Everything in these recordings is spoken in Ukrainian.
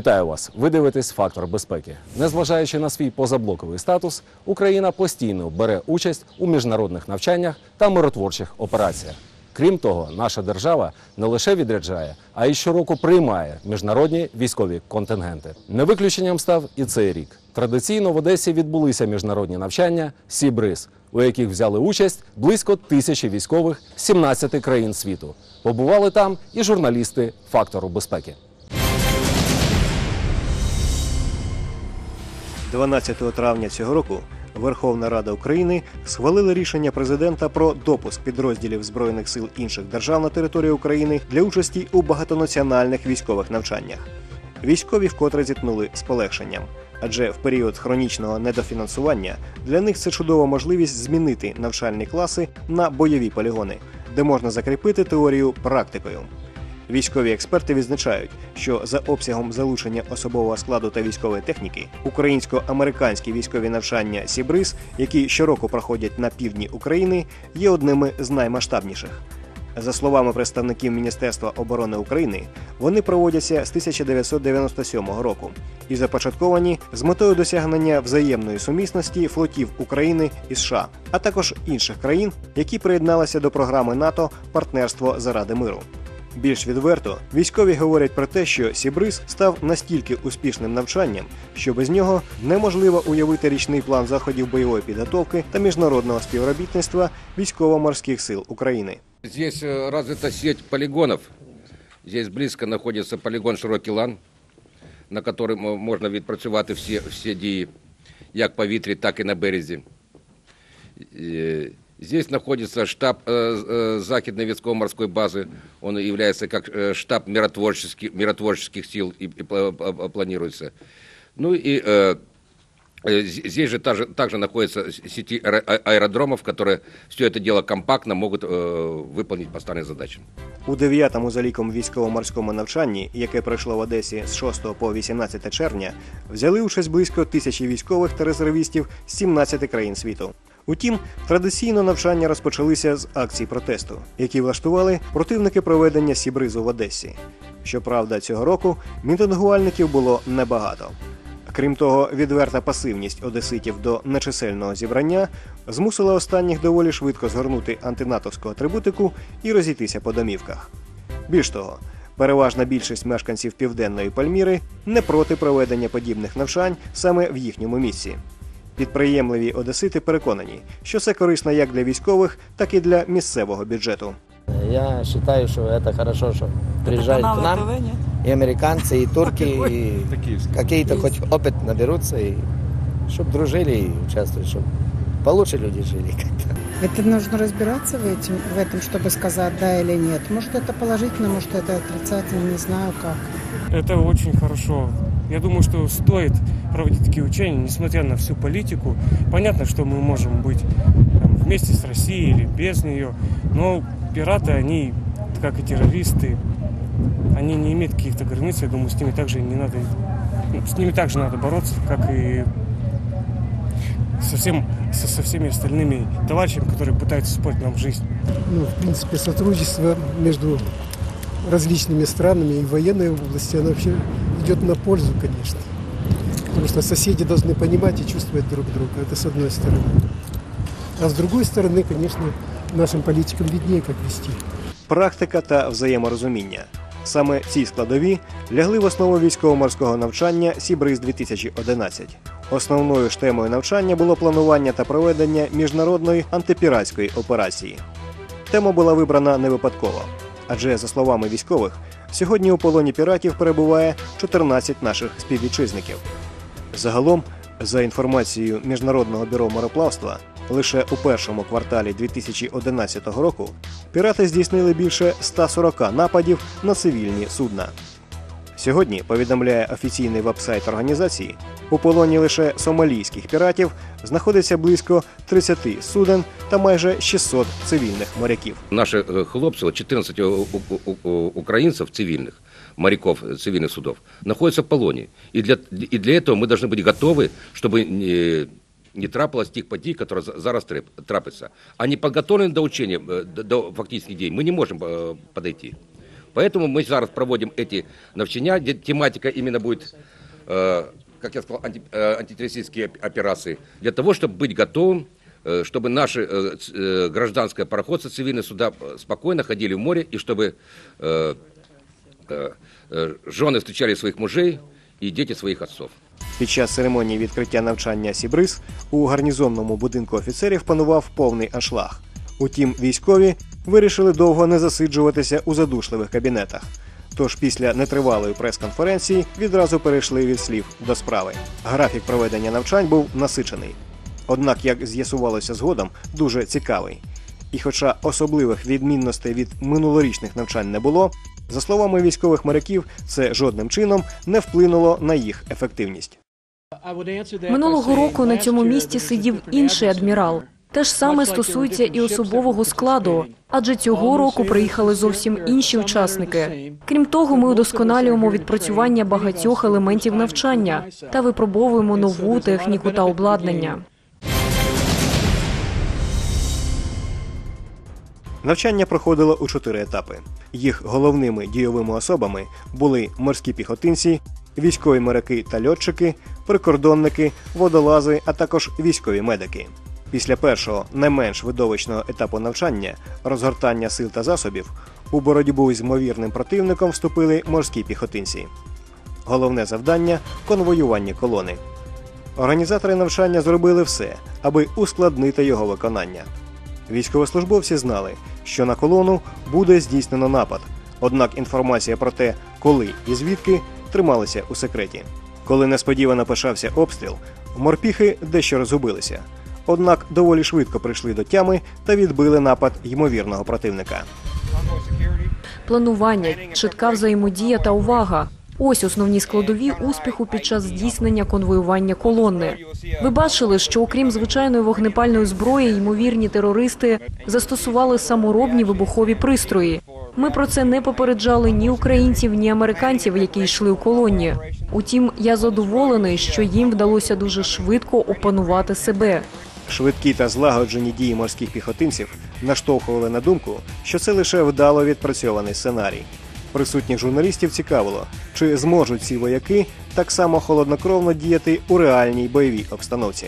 Вітаю вас! Ви дивитесь фактор безпеки. Незважаючи на свій позаблоковий статус, Україна постійно бере участь у міжнародних навчаннях та миротворчих операціях. Крім того, наша держава не лише відряджає, а й щороку приймає міжнародні військові контингенти. Не виключенням став і цей рік. Традиційно в Одесі відбулися міжнародні навчання Сібриз, у яких взяли участь близько тисячі військових з 17 країн світу. Побували там і журналісти фактору безпеки. 12 травня цього року Верховна Рада України схвалила рішення президента про допуск підрозділів збройних сил інших держав на територію України для участі у багатонаціональних військових навчаннях. Військові вкотре зіткнули з полегшенням, адже в період хронічного недофінансування для них це чудова можливість змінити навчальні класи на бойові полігони, де можна закріпити теорію практикою. Військові експерти відзначають, що за обсягом залучення особового складу та військової техніки українсько-американські військові навчання Сібриз, які щороку проходять на півдні України, є одними з наймасштабніших. За словами представників Міністерства оборони України, вони проводяться з 1997 року і започатковані з метою досягнення взаємної сумісності флотів України і США, а також інших країн, які приєдналися до програми НАТО Партнерство заради миру. Більш відверто, військові говорять про те, що Сібриз став настільки успішним навчанням, що без нього неможливо уявити річний план заходів бойової підготовки та міжнародного співробітництва військово-морських сил України. Здесь э, развита сеть полигонов. Здесь близко находится полигон Широкий Лан, на котором э, можна відпрацювати всі, всі дії, як по вітрі, так і на березі. Э, Здесь находится штаб э, э, Західной військово-морской базы. Он является как э, штаб миротворческих, миротворческих сил и, и пла- пла- планируется. Ну и э, э, з- здесь же также, также находятся сети аэро- а- аэродромов, которые все это дело компактно могут э, выполнить поставленные задачи. У 9-му за ліком військово-морському навчанні, яке пройшло в Одесі з 6 по 18 червня, взяли участь близько тисячі військових та резервістів з 17 країн світу. Утім, традиційно навчання розпочалися з акцій протесту, які влаштували противники проведення Сібризу в Одесі. Щоправда, цього року мітингувальників було небагато. Крім того, відверта пасивність одеситів до нечисельного зібрання змусила останніх доволі швидко згорнути антинатовську атрибутику і розійтися по домівках. Більш того, переважна більшість мешканців південної Пальміри не проти проведення подібних навчань саме в їхньому місці. Підприємливі одесити переконані, що це корисно як для військових, так і для місцевого бюджету. Я считаю, что это хорошо, что приезжают к нам и американцы, и турки, и какие-то хоть опыт наберутся, и чтобы дружили и участвовали, чтобы получше люди жили как-то. Это нужно разбираться в, этим, в этом, чтобы сказать да или нет. Может это положительно, может это отрицательно, не знаю как. Это очень хорошо. Я думаю, что стоит проводить такие учения, несмотря на всю политику. Понятно, что мы можем быть там, вместе с Россией или без нее, но пираты, они, как и террористы, они не имеют каких-то границ. Я думаю, с ними также не надо, ну, с ними также надо бороться, как и со, всем, со, со всеми остальными товарищами, которые пытаются испортить нам жизнь. ну, в принципе, сотрудничество между различными странами и в военной области, оно вообще идет на пользу, конечно. Потому что соседи должны понимать и чувствовать друг друга. Это с одной стороны. А с другой стороны, конечно, нашим политикам виднее, как вести. Практика та взаєморозуміння. Саме ці складові лягли в основу військово-морського навчання Сібриз 2011. Основною ж темою навчання було планування та проведення міжнародної антипіратської операції. Тема була вибрана не випадково, адже, за словами військових, сьогодні у полоні піратів перебуває 14 наших співвітчизників. Загалом, за інформацією Міжнародного бюро мореплавства, лише у першому кварталі 2011 року пірати здійснили більше 140 нападів на цивільні судна. Сьогодні, повідомляє офіційний веб-сайт організації, у полоні лише сомалійських піратів знаходиться близько 30 суден та майже 600 цивільних моряків. Наши э, хлопцы, вот 14 у- у- у- у- украинцев цивильных, моряков э, цивильных судов, находятся в полоне. И для, и для этого мы должны быть готовы, чтобы э, не трапилось тих подій, які за- зараз трап- трапляться. А не підготовлені до учения, э, до- до фактических дій, ми не можемо э, подойти. Поэтому мы зараз проводим эти навчання, где тематика именно будет, э, как я сказал, анти- э, антитеррористические оп- операции, для того, чтобы быть готовым, э, чтобы наши э, ц- э, гражданское пароходство, цивильные суда э, спокойно ходили в море, и чтобы э, э, э, жены встречали своих мужей и дети своих отцов. Під час церемонії відкриття навчання Сібриз у гарнізонному будинку офіцерів панував повний аншлаг. Утім, військові вирішили довго не засиджуватися у задушливих кабінетах. Тож після нетривалої прес-конференції відразу перейшли від слів до справи. Графік проведення навчань був насичений. Однак, як з'ясувалося згодом, дуже цікавий. І хоча особливих відмінностей від минулорічних навчань не було, за словами військових моряків, це жодним чином не вплинуло на їх ефективність. Минулого року на цьому місці сидів інший адмірал. Те ж саме стосується і особового складу, адже цього року приїхали зовсім інші учасники. Крім того, ми удосконалюємо відпрацювання багатьох елементів навчання та випробовуємо нову техніку та обладнання. Навчання проходило у чотири етапи. Їх головними дійовими особами були морські піхотинці, військові моряки та льотчики, прикордонники, водолази, а також військові медики. Після першого, не менш видовищного етапу навчання розгортання сил та засобів у боротьбу з ймовірним противником вступили морські піхотинці. Головне завдання конвоювання колони. Організатори навчання зробили все, аби ускладнити його виконання. Військовослужбовці знали, що на колону буде здійснено напад. Однак інформація про те, коли і звідки, трималася у секреті. Коли несподівано почався обстріл, морпіхи дещо розгубилися. Однак доволі швидко прийшли до тями та відбили напад ймовірного противника. Планування, чітка взаємодія та увага. Ось основні складові успіху під час здійснення конвоювання колони. Ви бачили, що окрім звичайної вогнепальної зброї, ймовірні терористи застосували саморобні вибухові пристрої. Ми про це не попереджали ні українців, ні американців, які йшли у колоні. Утім, я задоволений, що їм вдалося дуже швидко опанувати себе. Швидкі та злагоджені дії морських піхотинців наштовхували на думку, що це лише вдало відпрацьований сценарій. Присутніх журналістів цікавило, чи зможуть ці вояки так само холоднокровно діяти у реальній бойовій обстановці.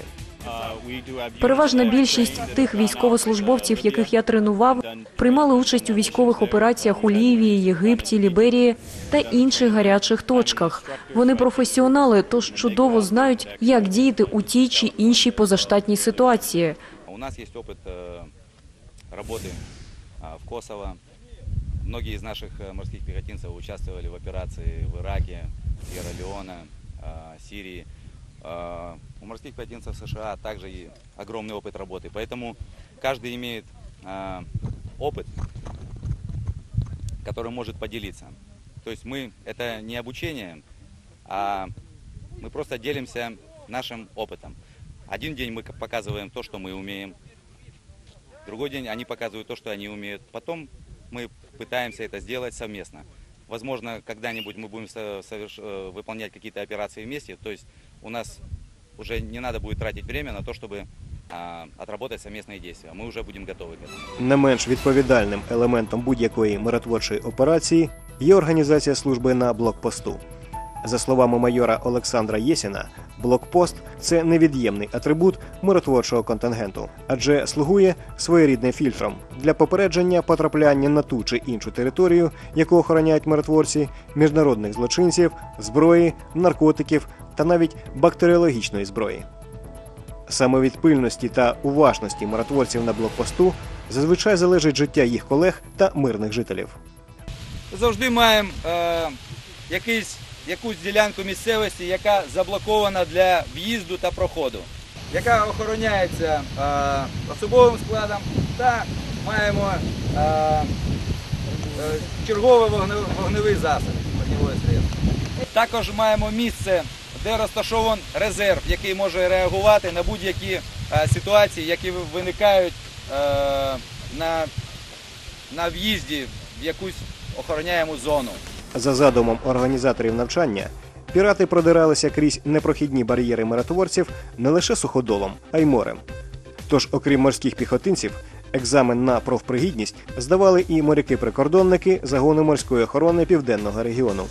Переважна більшість тих військовослужбовців, яких я тренував, приймали участь у військових операціях у Лівії, Єгипті, Ліберії та інших гарячих точках. Вони професіонали, тож чудово знають, як діяти у тій чи іншій позаштатній ситуації. У нас есть опыт э, работы а, в Косово. Многие из наших э, морских пехотинцев участвовали в операции в Ираке, Сьерра-Леоне, а, Сирии. А, У морских пехотинцев США также и огромный опыт работы. Поэтому каждый имеет а, опыт, который может поделиться. То есть мы, это не обучение, а мы просто делимся нашим опытом. Один день мы показываем то, что мы умеем, другой день они показывают то, что они умеют. Потом мы пытаемся это сделать совместно. Возможно, когда-нибудь мы будем со- соверш- э, выполнять какие-то операции вместе, то есть у нас уже не надо будет тратить время на то, чтобы а, отработать совместные действия. Мы уже будем готовы к этому. Не менш відповідальним елементом будь-якої миротворчої операції є організація служби на блокпосту. За словами майора Олександра Єсіна, блокпост це невід'ємний атрибут миротворчого контингенту, адже слугує своєрідним фільтром для попередження потрапляння на ту чи іншу територію, яку охороняють миротворці, міжнародних злочинців, зброї, наркотиків та навіть бактеріологічної зброї. Саме від пильності та уважності миротворців на блокпосту зазвичай залежить життя їх колег та мирних жителів. Завжди маємо е, якийсь, якусь ділянку місцевості, яка заблокована для в'їзду та проходу, яка охороняється е, особовим складом та маємо е, е, черговий вогне- вогневий засіб. Також маємо місце, де розташований резерв, який може реагувати на будь-які е, ситуації, які виникають е, на, на в'їзді в якусь охороняємо зону. За задумом організаторів навчання, пірати продиралися крізь непрохідні бар'єри миротворців не лише суходолом, а й морем. Тож, окрім морських піхотинців, екзамен на профпригідність здавали і моряки-прикордонники загону морської охорони південного регіону.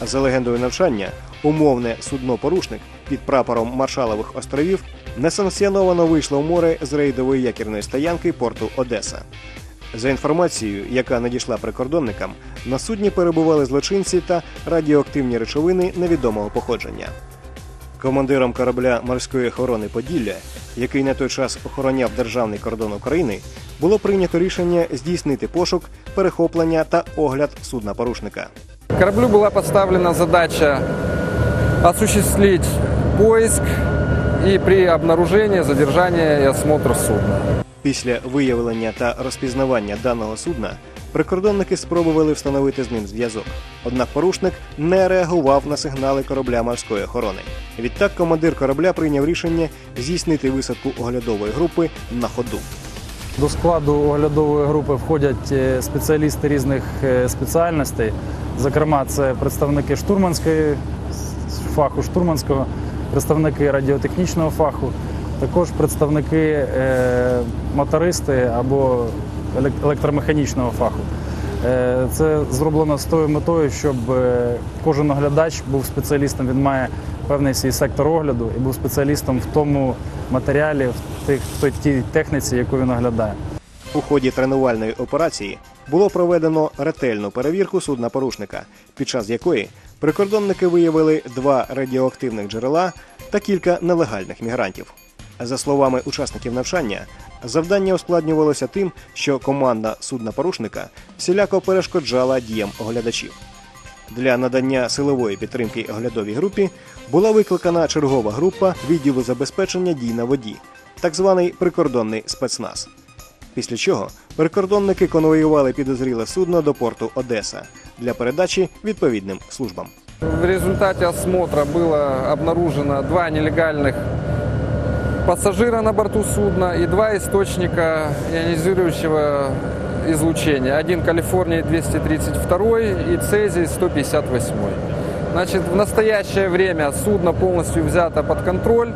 За легендою навчання, умовне судно-порушник під прапором Маршалових островів несанкціоновано вийшло в море з рейдової якірної стоянки порту Одеса. За інформацією, яка надійшла прикордонникам, на судні перебували злочинці та радіоактивні речовини невідомого походження. Командиром корабля морської охорони Поділля, який на той час охороняв державний кордон України, було прийнято рішення здійснити пошук, перехоплення та огляд судна порушника. Кораблю была поставлена задача осуществить поиск и при обнаружении задержание и осмотр судна. Після виявлення та розпізнавання даного судна прикордонники спробували встановити з ним зв'язок. Однак порушник не реагував на сигнали корабля морської охорони. Відтак командир корабля прийняв рішення здійснити висадку оглядової групи на ходу. До складу оглядової групи входять е, спеціалісти різних е, спеціальностей. Зокрема, це представники штурманської фаху штурманського, представники радіотехнічного фаху, також представники е, мотористи або елек- електромеханічного фаху. Е, Це зроблено з тою метою, щоб е, кожен оглядач був спеціалістом. Він має певний свій сектор огляду і був спеціалістом в тому матеріалі, в тих в тій техніці, яку він оглядає. У ході тренувальної операції було проведено ретельну перевірку судна порушника, під час якої прикордонники виявили два радіоактивних джерела та кілька нелегальних мігрантів. За словами учасників навчання, завдання ускладнювалося тим, що команда судна порушника всіляко перешкоджала діям оглядачів. Для надання силової підтримки оглядовій групі була викликана чергова група відділу забезпечення дій на воді, так званий прикордонний спецназ. Після чого прикордонники конвоювали підозріле судно до порту Одеса для передачі відповідним службам. В результате осмотра было обнаружено два нелегальных пассажира на борту судна и два источника ионизирующего излучения. Один Калифорния 232 и Цезий 158. Значит, в настоящее время судно полностью взято под контроль.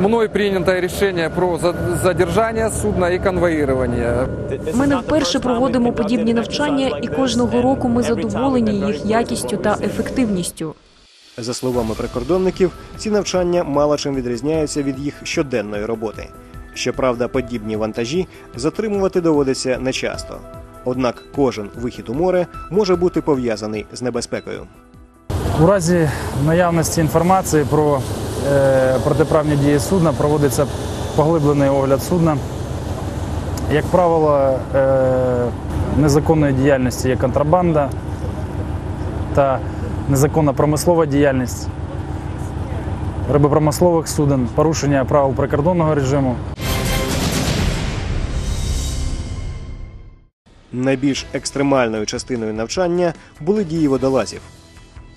Мной принято решение про за- задержание судна и конвоирование. Ми не вперше проводимо подібні навчання, і кожного року ми задоволені їх якістю та ефективністю. За словами прикордонників, ці навчання мало чим відрізняються від їх щоденної роботи. Щоправда, подібні вантажі затримувати доводиться нечасто. Однак кожен вихід у море може бути пов'язаний з небезпекою. У разі наявності інформації про протиправні дії судна проводиться поглиблений огляд судна. Як правило, е, незаконної діяльності є контрабанда та незаконна промислова діяльність рибопромислових суден, порушення правил прикордонного режиму. Найбільш екстремальною частиною навчання були дії водолазів.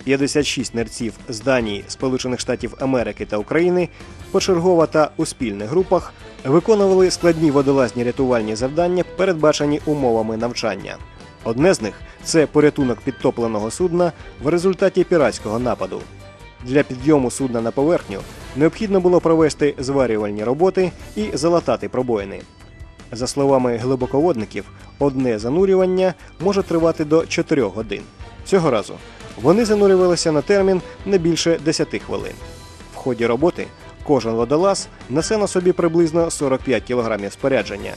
56 нерців з Данії, Сполучених Штатів Америки та України почергово та у спільних групах виконували складні водолазні рятувальні завдання, передбачені умовами навчання. Одне з них це порятунок підтопленого судна в результаті піратського нападу. Для підйому судна на поверхню необхідно було провести зварювальні роботи і залатати пробоїни. За словами глибоководників, одне занурювання може тривати до 4 годин. Цього разу вони занурювалися на термін не більше 10 хвилин. В ході роботи кожен водолаз несе на собі приблизно 45 кг спорядження.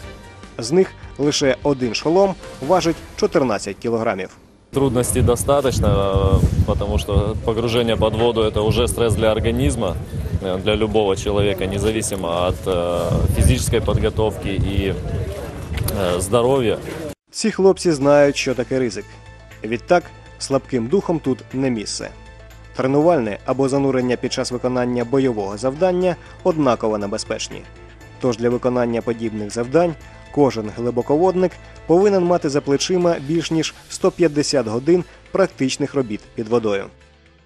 З них лише один шолом важить 14 кілограмів. Трудностей достаточно, э, потому что погружение под воду это уже стресс для организма, э, для любого человека, независимо от э, физической подготовки и э, здоровья. Ці хлопці знають, що таке ризик. Відтак, слабким духом тут не місце. Тренувальне або занурення під час виконання бойового завдання однаково небезпечні. Тож для виконання подібних завдань кожен глибоководник повинен мати за плечима більш ніж 150 годин практичних робіт під водою.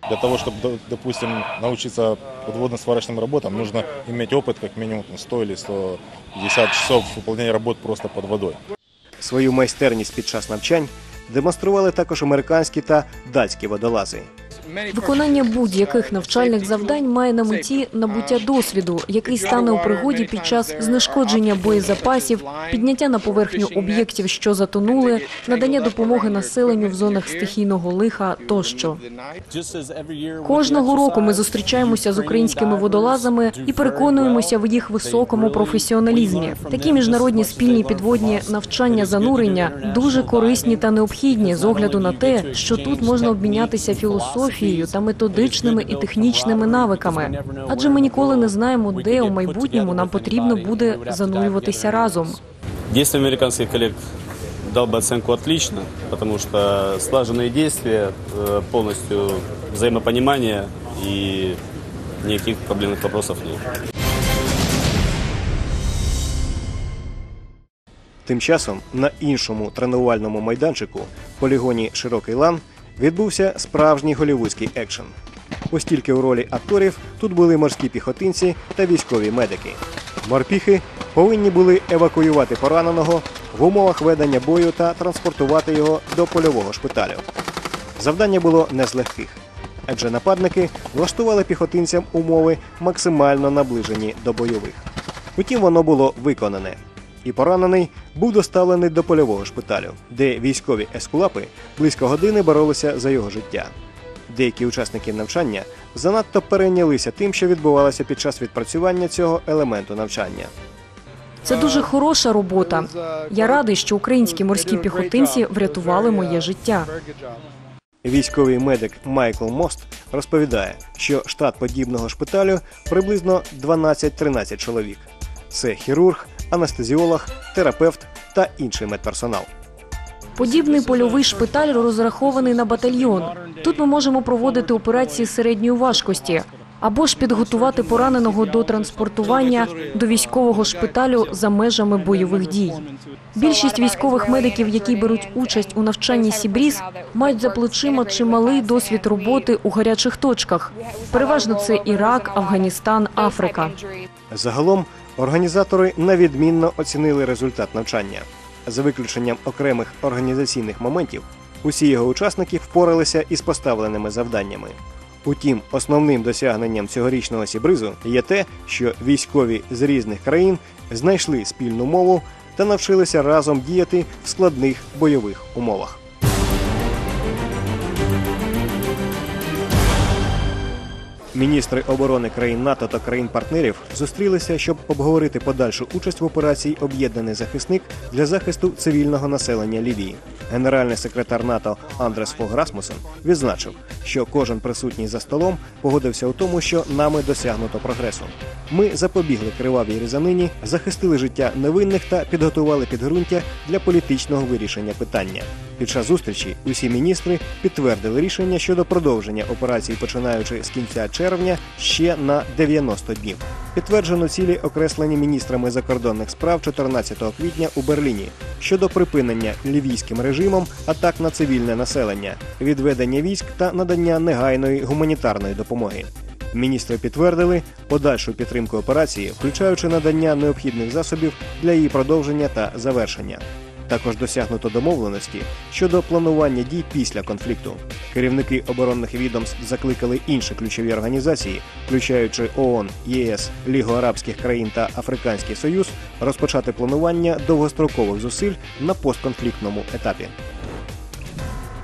Для того, чтобы, до- допустим, научиться подводно-сварочным работам, нужно иметь опыт как минимум там, 100 или 150 часов выполнения работ просто под водой. Свою майстерність під час навчань демонстрували також американські та датські водолази. Виконання будь-яких навчальних завдань має на меті набуття досвіду, який стане у пригоді під час знешкодження боєзапасів, підняття на поверхню об'єктів, що затонули, надання допомоги населенню в зонах стихійного лиха тощо. Кожного року ми зустрічаємося з українськими водолазами і переконуємося в їх високому професіоналізмі. Такі міжнародні спільні підводні навчання занурення дуже корисні та необхідні з огляду на те, що тут можна обмінятися філософією та методичними і технічними навиками. Адже ми ніколи не знаємо, де у майбутньому нам потрібно буде занурюватися разом. Действия американских коллег дал бы оценку отлично, потому что слаженные действия, э, полностью взаимопонимание и никаких проблемных вопросов нет. Тим часом на іншому тренувальному майданчику, полігоні Широкий лан, відбувся справжній голівудський екшен. Оскільки у ролі акторів тут були морські піхотинці та військові медики. Морпіхи повинні були евакуювати пораненого в умовах ведення бою та транспортувати його до польового шпиталю. Завдання було не з легких, адже нападники влаштували піхотинцям умови максимально наближені до бойових. Утім, воно було виконане. І поранений був доставлений до польового шпиталю, де військові ескулапи близько години боролися за його життя. Деякі учасники навчання занадто перейнялися тим, що відбувалося під час відпрацювання цього елементу навчання. Це дуже хороша робота. Я радий, що українські морські піхотинці врятували моє життя. Військовий медик Майкл Мост розповідає, що штат подібного шпиталю приблизно 12-13 чоловік. Це хірург, анестезіолог, терапевт та інший медперсонал. Подібний польовий шпиталь розрахований на батальйон. Тут ми можемо проводити операції середньої важкості або ж підготувати пораненого до транспортування до військового шпиталю за межами бойових дій. Більшість військових медиків, які беруть участь у навчанні Сібріз, мають за плечима чималий досвід роботи у гарячих точках. Переважно це Ірак, Афганістан, Африка. Загалом організатори навідмінно оцінили результат навчання. За виключенням окремих організаційних моментів, усі його учасники впоралися із поставленими завданнями. Утім, основним досягненням цьогорічного сібризу є те, що військові з різних країн знайшли спільну мову та навчилися разом діяти в складних бойових умовах. Міністри оборони країн НАТО та країн-партнерів зустрілися, щоб обговорити подальшу участь в операції Об'єднаний захисник для захисту цивільного населення Лівії. Генеральний секретар НАТО Андрес Фог Расмусен відзначив, що кожен присутній за столом погодився у тому, що нами досягнуто прогресу. Ми запобігли кривавій різанині, захистили життя невинних та підготували підґрунтя для політичного вирішення питання. Під час зустрічі усі міністри підтвердили рішення щодо продовження операції, починаючи з кінця червня, ще на 90 днів. Підтверджено цілі окреслені міністрами закордонних справ 14 квітня у Берліні щодо припинення лівійським режимом атак на цивільне населення, відведення військ та надання негайної гуманітарної допомоги. Міністри підтвердили подальшу підтримку операції, включаючи надання необхідних засобів для її продовження та завершення. Також досягнуто домовленості щодо планування дій після конфлікту. Керівники оборонних відомств закликали інші ключові організації, включаючи ООН, ЄС, Лігу арабських країн та Африканський Союз, розпочати планування довгострокових зусиль на постконфліктному етапі.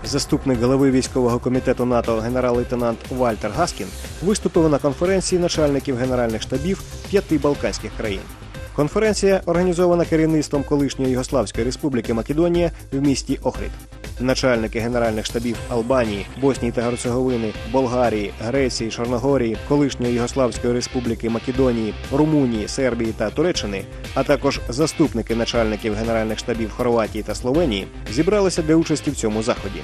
Заступник голови військового комітету НАТО генерал-лейтенант Вальтер Гаскін виступив на конференції начальників генеральних штабів п'яти балканських країн. Конференція організована керівництвом колишньої Югославської республіки Македонія в місті Охрид. Начальники генеральних штабів Албанії, Боснії та Герцеговини, Болгарії, Греції, Чорногорії, колишньої Югославської республіки Македонії, Румунії, Сербії та Туреччини, а також заступники начальників генеральних штабів Хорватії та Словенії зібралися для участі в цьому заході.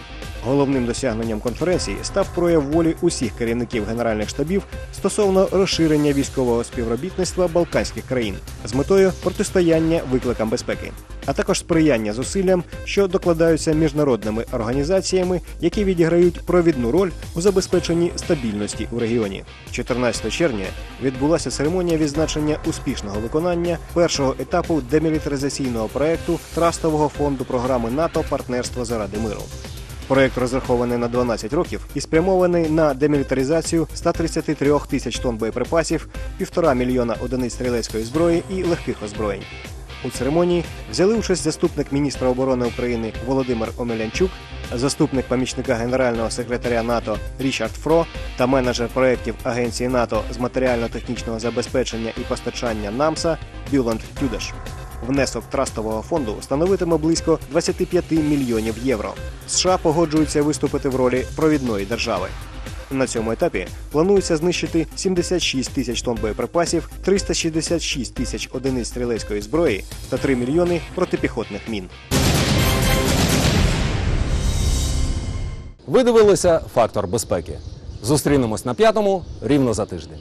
Головним досягненням конференції став прояв волі усіх керівників генеральних штабів стосовно розширення військового співробітництва Балканських країн з метою протистояння викликам безпеки, а також сприяння зусиллям, що докладаються міжнародними організаціями, які відіграють провідну роль у забезпеченні стабільності у регіоні. 14 червня відбулася церемонія відзначення успішного виконання першого етапу демілітаризаційного проекту Трастового фонду програми НАТО Партнерство заради миру. Проект розрахований на 12 років і спрямований на демілітаризацію 133 тисяч тонн боєприпасів, півтора мільйона одиниць стрілецької зброї і легких озброєнь. У церемонії взяли участь заступник міністра оборони України Володимир Омелянчук, заступник помічника генерального секретаря НАТО Річард Фро та менеджер проєктів Агенції НАТО з матеріально-технічного забезпечення і постачання НАМСа Бюланд Тюдеш. Внесок трастового фонду становитиме близько 25 мільйонів євро. США погоджуються виступити в ролі провідної держави. На цьому етапі планується знищити 76 тисяч тонн боєприпасів, 366 тисяч одиниць стрілецької зброї та 3 мільйони протипіхотних мін. Ви фактор безпеки. Зустрінемось на п'ятому рівно за тиждень.